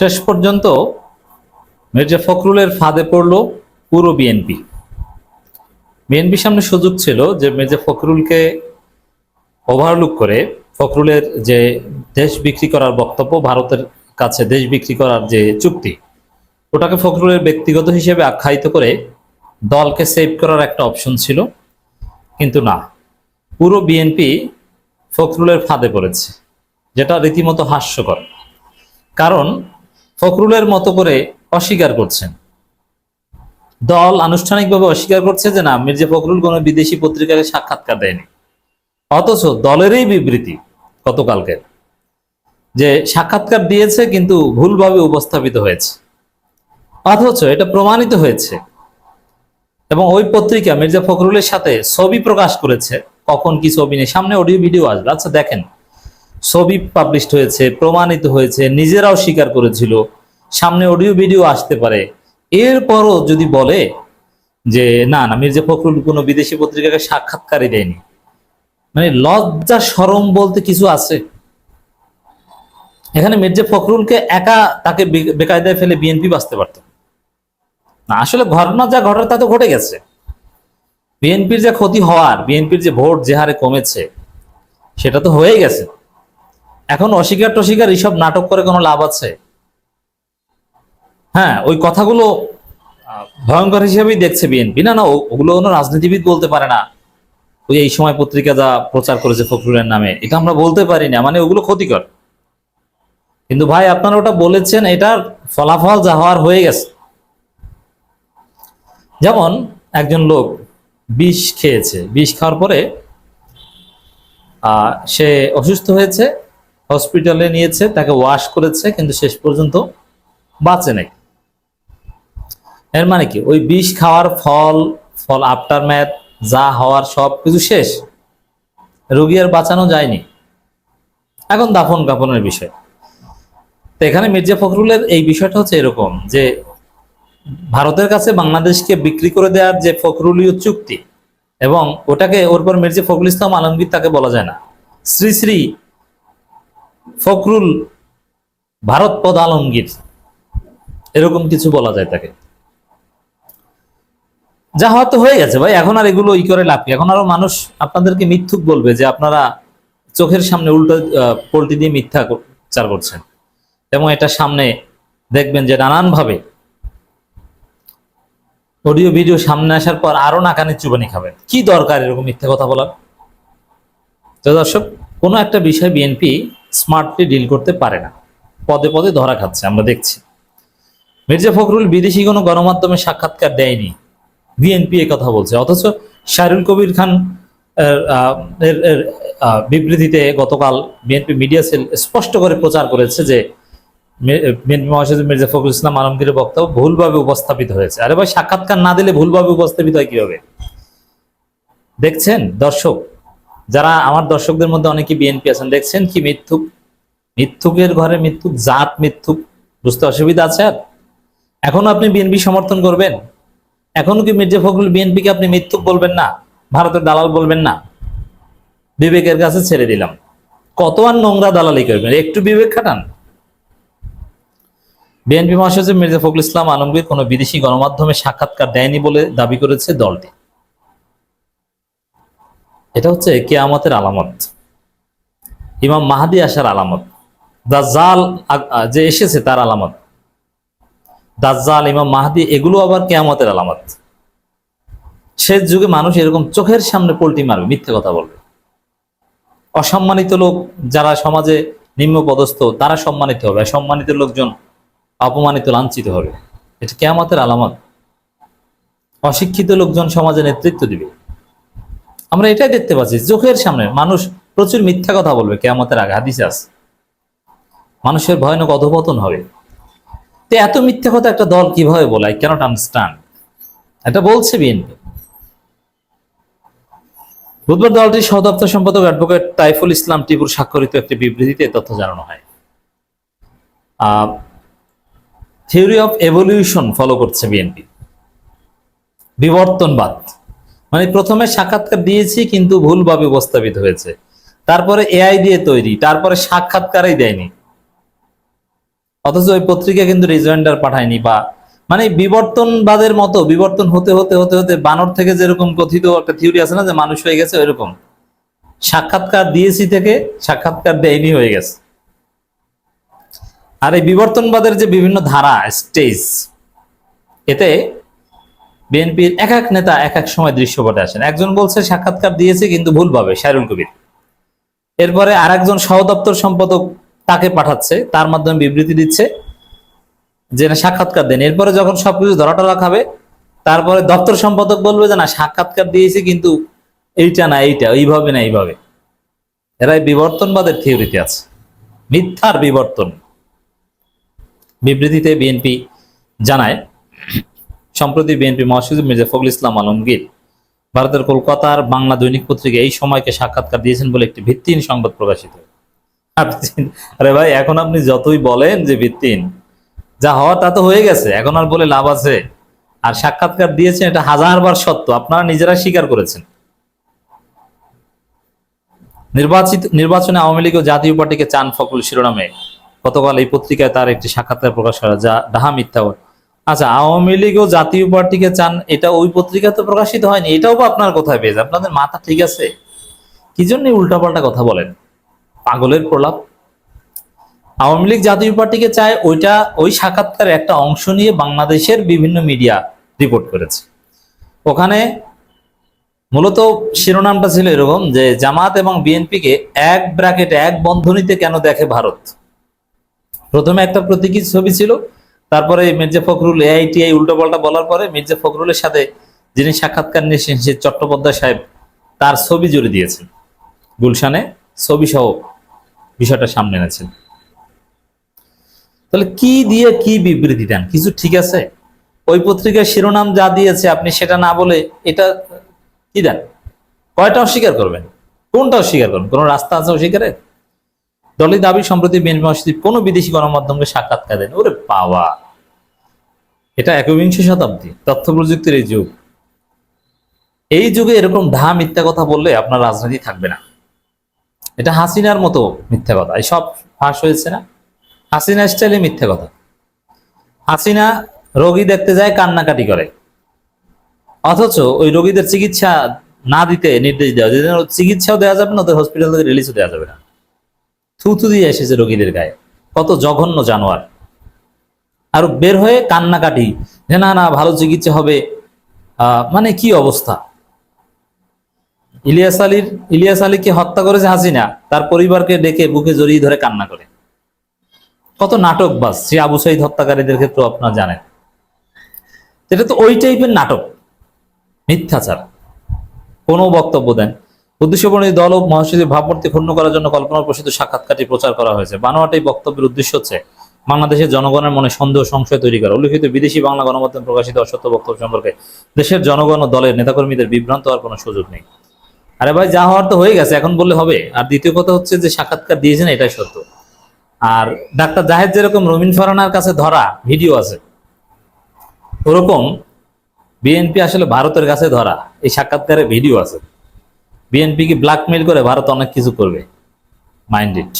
শেষ পর্যন্ত মির্জা ফখরুলের ফাঁদে পড়ল পুরো বিএনপি। বিএনপির সামনে সুযোগ ছিল যে মির্জা ফখরুলকে ওভারলুক করে ফখরুলের যে দেশ বিক্রি করার বক্তব্য, ভারতের কাছে দেশ বিক্রি করার যে চুক্তি, ওটাকে ফখরুলের ব্যক্তিগত হিসেবে আখ্যায়িত করে দলকে সেভ করার একটা অপশন ছিল। কিন্তু না, পুরো বিএনপি ফখরুলের ফাঁদে পড়েছে, যেটা রীতিমতো হাস্যকর। কারণ ফখরুলের মতো করে অস্বীকার করছেন। দল আনুষ্ঠানিকভাবে অস্বীকার করছে যে, না, মির্জা ফখরুল কোনো বিদেশি পত্রিকাকে সাক্ষাৎকার দেয়নি। অথচ দলেরই বিবৃতি গতকালকে যে, সাক্ষাৎকার দিয়েছে, কিন্তু ভুলভাবে উপস্থাপিত হয়েছে। অথচ এটা প্রমাণিত হয়েছে এবং ওই পত্রিকা মির্জা ফখরুলের সাথে ছবি প্রকাশ করেছে। কখন কি ছবি নেই? সামনে অডিও ভিডিও আসবে। আচ্ছা দেখেন। ছবি পাবলিশড হয়েছে, প্রমাণিত হয়েছে, নিজেরাও স্বীকার করেছিল। সামনে অডিও ভিডিও আসতে পারে। এরপরও যদি বলে যে, না না, মির্জা ফখরুল কোনো বিদেশি পত্রিকাকে সাক্ষাৎকারই দেয়নি। মানে লজ্জা সরম বলতে কিছু আছে? এখানে মির্জা ফখরুলকে একা তাকে বেকায়দায় ফেলে বিএনপি বাঁচতে পারত। না, আসলে ঘটনা যা ঘটার তা তো ঘটে গেছে। বিএনপির যে ক্ষতি হওয়ার বিএনপির যে ভোট যে হারে কমেছে, সেটা তো হয়ে গেছে। এখন অস্বীকার টস্বীকার এইসব নাটক করে কোনো লাভ আছে? হ্যাঁ ওই কথাগুলো ভয়ঙ্কর হিসেবেই দেখছে বিএনপি। না না ওগুলো কোনো রাজনীতিবিদ বলতে পারে না। ওই এই সময় পত্রিকা যা প্রচার করেছে ফখরুলের নামে, এটা আমরা বলতে পারি না। মানে ওগুলো ক্ষতিকর। কিন্তু ভাই, আপনারা ওটা বলেছেন, এটার ফলাফল যা হওয়ার হয়ে গেছে। যেমন একজন লোক বিষ খেয়েছে। বিষ খাওয়ার পরে সে অসুস্থ হয়েছে। হসপিটালে নিয়েছে, তাকে ওয়াশ করেছে, কিন্তু শেষ পর্যন্ত বাঁচে নাই। এর মানে কি? ওই বিষ খাওয়ার ফল ফল আফটার ম্যাথ যা হওয়ার সব কিছু শেষ। রোগী আর বাঁচানো যায়নি। এখন দাফন কাফনের বিষয়। তো এখানে মির্জা ফখরুলের এই বিষয়টা হচ্ছে এরকম যে, ভারতের কাছে বাংলাদেশকে বিক্রি করে দেওয়ার যে ফখরুলীয় চুক্তি, এবং ওটাকে ওর পর মির্জা ফখরুল ইসলাম আলমগীর তাকে বলা যায় না। শ্রী শ্রী ফখরুল ভারত পদ আলমগীর। এরকম কিছু বলা যায় তাকে। যা হয়তো হয়ে গেছে ভাই, এখন আর এগুলো ই করে লাভ? এখন আরও মানুষ আপনাদেরকে মিথ্যুক বলবে যে আপনারা চোখের সামনে উল্টো পোল্টি দিয়ে মিথ্যা চার করছেন। এবং এটা সামনে দেখবেন যে নানান ভাবে অডিও, ভিডিও সামনে আসার পর আরও নাকানি চুবানি খাবেন। কি দরকার এরকম মিথ্যা কথা বলার? তো দর্শক, কোনো একটা বিষয় বিএনপি স্মার্টলি ডিল করতে পারে না। পদে পদে ধরা খাচ্ছে আমরা দেখছি। মির্জা ফখরুল বিদেশি কোনো গণমাধ্যমে সাক্ষাৎকার দেয়নি। বিএনপি এ কথা বলছে অথচ শাহরুল কবির খান এর, বিবৃতিতে গতকাল বিএনপি মিডিয়া সেল স্পষ্ট করে প্রচার করেছে যে বিএনপি মহাসচিব মির্জা ফখরুল ইসলাম আলমগীরের বক্তব্য ভুলভাবে উপস্থাপিত হয়েছে। আরে ভাই সাক্ষাৎকার না দিলে ভুলভাবে উপস্থাপিত হয় কীভাবে? দেখছেন দর্শক যারা আমার দর্শকদের মধ্যে অনেকে বিএনপি আছেন, দেখছেন কি মিথ্যুক? মিথ্যুকের ঘরে মিথ্যুক, জাত মিথ্যুক, বুঝতে অসুবিধা আছে? আর এখন আপনি বিএনপি সমর্থন করবেন? এখনও কি মির্জা ফখরুল বিএনপিকে আপনি মিথ্যুক বলবেন না? ভারতের দালাল বলবেন না? বিবেকের কাছে ছেড়ে দিলাম। কত আর নোংরা দালালি করবেন? একটু বিবেক খাটান। বিএনপি মহাসচিব মির্জা ফখরুল ইসলাম আলমগীর কোনো বিদেশি গণমাধ্যমে সাক্ষাৎকার দেয়নি বলে দাবি করেছে দলটি। এটা হচ্ছে কেয়ামতের আলামত। ইমাম মাহাদি আসার আলামত। দাজ্জাল যে এসেছে তার আলামত। দাজ্জাল, ইমাম মাহাদি, এগুলো আবার কেয়ামতের আলামত। শেষ যুগে মানুষ এরকম চোখের সামনে পোল্টি মারবে, মিথ্যে কথা বলবে। অসম্মানিত লোক যারা সমাজে নিম্ন পদস্থ তারা সম্মানিত হবে। সম্মানিত লোকজন অপমানিত, লাঞ্ছিত হবে। এটা কেয়ামতের আলামত। অশিক্ষিত লোকজন সমাজে নেতৃত্ব দিবে। আমরা এটাই দেখতে পাচ্ছি, চোখের সামনে। মানুষ প্রচুর মিথ্যা কথা বলবে, কেয়ামতের আগে হাদিসে আছে। মানুষের ভয়ানক অধপতন হবে। তো এত মিথ্যা কথা একটা দল কীভাবে বলে? আই ক্যানট আন্ডারস্ট্যান্ড এটা বলছে বিএনপি বুধবার দলটির সহদপ্তর সম্পাদক অ্যাডভোকেট তাইফুল ইসলাম টিপুর স্বাক্ষরিত একটি বিবৃতিতে তথ্য জানানো হয়। থিওরি অফ এভলিউশন ফলো করছে বিএনপি বিবর্তনবাদ। মানে প্রথমে সাক্ষাৎকার দিয়েছি, কিন্তু ভুলভাবে উপস্থাপিত হয়েছে। তারপরে এআই দিয়ে তৈরি, তারপরে সাক্ষাৎকারই দেয়নি। অথচ ওই পত্রিকা কিন্তু রিজয়েন্ডার পাঠায়নি বা মানে বিবর্তনবাদের মতো, বিবর্তন হতে হতে হতে হতে বানর থেকে যেরকম কথিত একটা থিওরি আছে না যে মানুষ হয়ে গেছে ওইরকম। সাক্ষাৎকার দিয়েছি থেকে সাক্ষাৎকার দেয়নি হয়ে গেছে। আর এই বিবর্তনবাদের যে বিভিন্ন ধারা, স্টেজ, এতে বিএনপির এক এক নেতা এক এক সময় দৃশ্যপটে আসেন। একজন বলছে, সাক্ষাৎকার দিয়েছে, কিন্তু ভুলভাবে শাহরুল কবির। এরপরে আর একজন সহদপ্তর সম্পাদক তাকে পাঠাচ্ছে, তার মাধ্যমে বিবৃতি দিচ্ছে যে, না, সাক্ষাৎকার দেন এরপরে যখন সবকিছু ধরাটরা খাবে, তারপরে দপ্তর সম্পাদক বলবে যে, না, সাক্ষাৎকার দিয়েছি, কিন্তু এইটা না, এইটা এইভাবে না, এইভাবে। এরাই বিবর্তনবাদের থিওরিতে আছে। মিথ্যার বিবর্তন। বিবৃতিতে বিএনপি জানায় সম্প্রতি বিএনপি মহাসচিব মির্জা ফখরুল ইসলাম আলমগীর ভারতের কলকাতার বাংলা দৈনিক পত্রিকা এই সময়কে সাক্ষাৎকার দিয়েছেন বলে একটি ভিত্তিহীন সংবাদ প্রকাশিত আরে ভাই, এখন আপনি যতই বলেন যে ভিত্তিহীন, যা হওয়ার তা তো হয়ে গেছে, এখন আর বলে লাভ আছে। আর সাক্ষাৎকার দিয়েছেন এটা হাজারবার সত্য, আপনারা নিজেরা স্বীকার করেছেন। নির্বাচিত নির্বাচনে আওয়ামী লীগ ও জাতীয় পার্টিকে চান ফখরুল শিরোনামে। গতকাল এই পত্রিকায় তার একটি সাক্ষাৎকার প্রকাশ করা যা ডাহা মিথ্যা। আচ্ছা আওয়ামী লীগ ও জাতীয় পার্টিকে চান, এটা ওই পত্রিকাতে প্রকাশিত হয়নি, এটাও বা আপনার কোথায় পেয়েছে? আপনাদের মাথা ঠিক আছে? কি জন্য উল্টাপাল্টা কথা বলেন? পাগলের প্রলাপ। আওয়ামী লীগ জাতীয় পার্টিকে চায় ওইটা, ওই সাক্ষাৎকার একটা অংশ নিয়ে বাংলাদেশের বিভিন্ন মিডিয়া রিপোর্ট করেছে। ওখানে মূলত শিরোনামটা ছিল এরকম যে, জামাত এবং বিএনপিকে এক ব্র্যাকেট, এক বন্ধনীতে কেন দেখে ভারত? প্রথমে একটা প্রতীকী ছবি ছিল তারপরে মির্জা ফখরুল এআইটিআই উল্টোপাল্টা বলার পরে মির্জা ফখরুলের সাথে যিনি সাক্ষাৎকার নিয়েছেন সে চট্টোপাধ্যায় সাহেব, তার ছবি জুড়ে দিয়েছেন। গুলশানে ছবি সহ বিষয়টা সামনে এনেছেন। তাহলে কি দিয়ে কি বিবৃতি দেন? কিছু ঠিক আছে? ওই পত্রিকার শিরোনাম যা দিয়েছে আপনি সেটা না বলে এটা কি দেন? কয়টা অস্বীকার করবেন? কোনটা অস্বীকার করবেন? কোন রাস্তা আছে অস্বীকারের? দলের দাবি, সম্প্রতি বিএনপি মহাসচিব কোন বিদেশি গণমাধ্যমকে সাক্ষাৎকার দেন ওরে পাওয়া এটা একবিংশ শতাব্দী তথ্য প্রযুক্তির এই যুগ। এই যুগে এরকম ঢা মিথ্যা কথা বললে আপনার রাজনীতি থাকবে না। এটা হাসিনার মতো মিথ্যা কথা। সব ফাঁস হয়েছে না। হাসিনা স্টাইলে মিথ্যা কথা। হাসিনা রোগী দেখতে যায়, কান্নাকাটি করে। অথচ ওই রোগীদের চিকিৎসা না দিতে নির্দেশ দেওয়া চিকিৎসাও দেওয়া যাবে না, ওদের হসপিটাল থেকে রিলিজও দেওয়া যাবে না। থুতু দিয়ে এসেছে রোগীদের গায়ে। কত জঘন্য জানোয়ার। আর বের হয়ে কান্নাকাটি, যে না না, ভালো চিকিৎসা হবে। মানে কি অবস্থা? ইলিয়াস আলীর, ইলিয়াস আলীকে হত্যা করেছে হাসিনা, তার পরিবারকে ডেকে বুকে জড়িয়ে ধরে কান্না করে। কত নাটক বাস সে আবু সাইদ হত্যাকারীদের ক্ষেত্রেও আপনারা জানেন। এটা তো ওই টাইপের নাটক, মিথ্যাচার। কোনো বক্তব্য দেন। উদ্দেশ্যপূর্ণ দল ও মহাসচিবের ভাবমূর্তি ক্ষুণ্ণ করার জন্য কল্পনা প্রসিদ্ধ সাক্ষাৎকারটি প্রচার করা হয়েছে। বানোয়াট এই বক্তব্যের উদ্দেশ্য হচ্ছে বাংলাদেশের জনগণের মনে সন্দেহ সংশয় তৈরি করা। উল্লেখিত বিদেশি বাংলা গণমাধ্যমে প্রকাশিত অসত্য বক্তব্য সম্পর্কে দেশের জনগণ ও দলের নেতাকর্মীদের বিভ্রান্ত হওয়ার কোনো সুযোগ নেই। আরে ভাই, যা হওয়ার তো হয়ে গেছে, এখন বললে হবে। আর দ্বিতীয় কথা হচ্ছে যে সাক্ষাৎকার দিয়েছেন, এটাই সত্য। আর ডাক্তার জাহেদ যেরকম রমিন ফারানার কাছে ধরা ভিডিও আছে, ওরকম বিএনপি আসলে ভারতের কাছে ধরা। এই সাক্ষাৎকারে ভিডিও আছে। বিএনপি কি ব্ল্যাকমেল করে ভারত অনেক কিছু করবে মাইন্ডেড